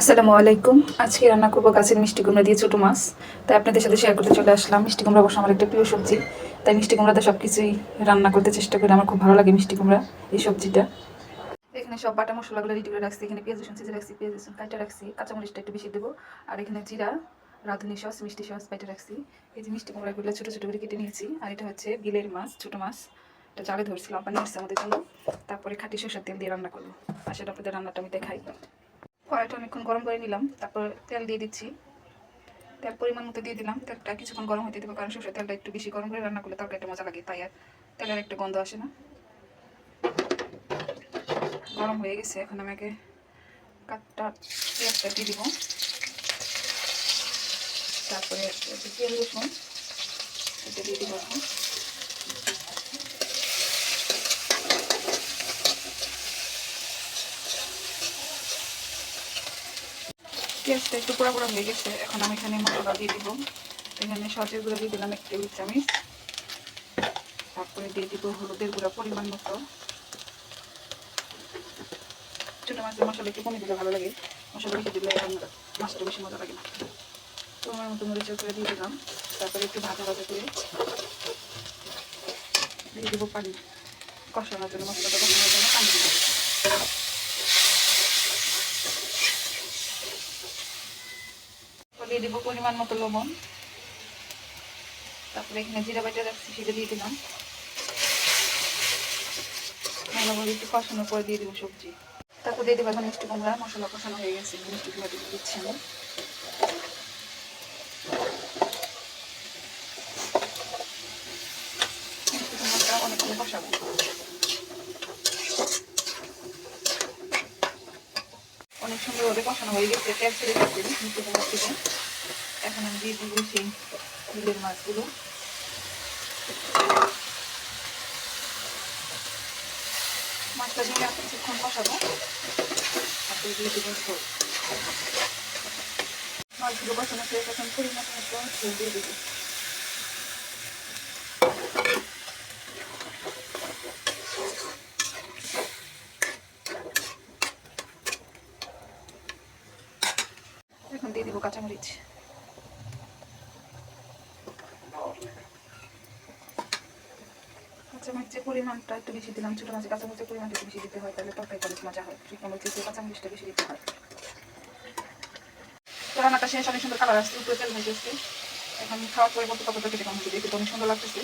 আসসালামু আলাইকুম। আজকে রান্না করব গাছের মিষ্টি কুমড়া দিয়ে ছোটো মাছ। তাই আপনাদের সাথে শেয়ার করতে চলে আসলাম। মিষ্টি কুমড়া অবশ্য আমার একটা প্রিয় সবজি। তাই মিষ্টি কুমড়াতে সব কিছুই রান্না করতে চেষ্টা করি। আমার খুব ভালো লাগে মিষ্টি কুমড়া, এই সবজিটা। এখানে সব বাটা মশলাগুলো রেডি করে রাখছি। এখানে পেঁয়াজ, রসুন চেঁচে রাখছি, পেঁয়াজ, রসুন কাটা রাখছি। কাঁচামরিচটা একটু বেশি দেবো। আর এখানে জিরা, রাঁধুনি সস, মিষ্টি সস বাইটা রাখছি। এই যে মিষ্টি কুমড়াগুলো ছোটো ছোটো করে কেটে নিয়েছি। আর এটা হচ্ছে বিলের মাছ, ছোটো মাছ। এটা জালে ধরছিলাম পানি আসছে আমাদের জন্য। তারপরে খাঁটি সরষের তেল দিয়ে রান্না করব। আর সেটা আপনাদের রান্নাটা আমি দেখাই। কড়াইটা অনেকক্ষণ গরম করে নিলাম, তারপর তেল দিয়ে দিচ্ছি। তেল পরিমাণ মতো দিয়ে দিলাম, তেলটা কিছুক্ষণ গরম হতে দেবো, কারণ সরষের তেলটা একটু বেশি গরম করে রান্না করলে তরকারিটা মজা লাগে, তাই আর তেলের একটু গন্ধ আসে না। গরম হয়ে গেছে, এখন আমাকে কাঠটা, পেঁয়াজটা দিয়ে দিব। তারপরে তেল রসুন, এটা দিয়ে দিব এখন। পেঁয়াজটা একটু পোড়া হয়ে গেছে। এখন আমি এখানে মশলা দিয়ে দিব। এখানে সচের গুঁড়া দিয়ে দিলাম এক টেবিল চামচ। তারপরে দিয়ে দিব হলুদের গুঁড়া পরিমাণ মতো। ছোটো মাছের মশলা একটু কমে দিলে ভালো লাগে। মশলা বেশি দিলে মাছটা বেশি মজা লাগে না। তোমার মতো মরিচের করে দিয়ে দিলাম। তারপরে একটু ভাজা ভাজা করে দিয়ে দেবো পানি। কষানোর জন্য মশলাটা কষানোর জন্য পানি দিয়ে দেবো পরিমাণ মতো লবণ। তারপরে এখানে জিরা বাটা রাখছি, সেটা দিয়ে দিলাম। ভালোভাবে একটু কষানোর পরে দিয়ে সবজি। তারপর দিয়ে দেবো এখন মশলা কষানো হয়ে গেছে দিচ্ছি আমি। অনেক সুন্দরভাবে কষানো হয়ে গেছে ছেড়ে কুমড়া থেকে এখন আমি দিয়ে দিব সেই বিলের মাছগুলো। মাছটা দিয়ে কিছুক্ষণ কষাবো। তারপরে দিয়ে দেবো ঝোল। মাছগুলো কষানো শেষ, এখন পরিমাণ মতো দিয়ে দেবো। এখন দিয়ে দিব কাঁচামরিচ। কাঁচামরিচের পরিমাণটা একটু বেশি দিলাম, ছোটো মাছের কাঁচামরিচের পরিমাণটা একটু বেশি দিতে হয়, তাহলে তরকারি অনেক মজা হয়। শুকনো মরিচের কাঁচামরিচটা বেশি দিতে হয়। তো রান্নাটা শেষ, অনেক সুন্দর কালার আসছে, উপরে তেল গেছে। এখন খাওয়ার পরে কত কত কেটে কম দিতে অনেক সুন্দর লাগতেছে।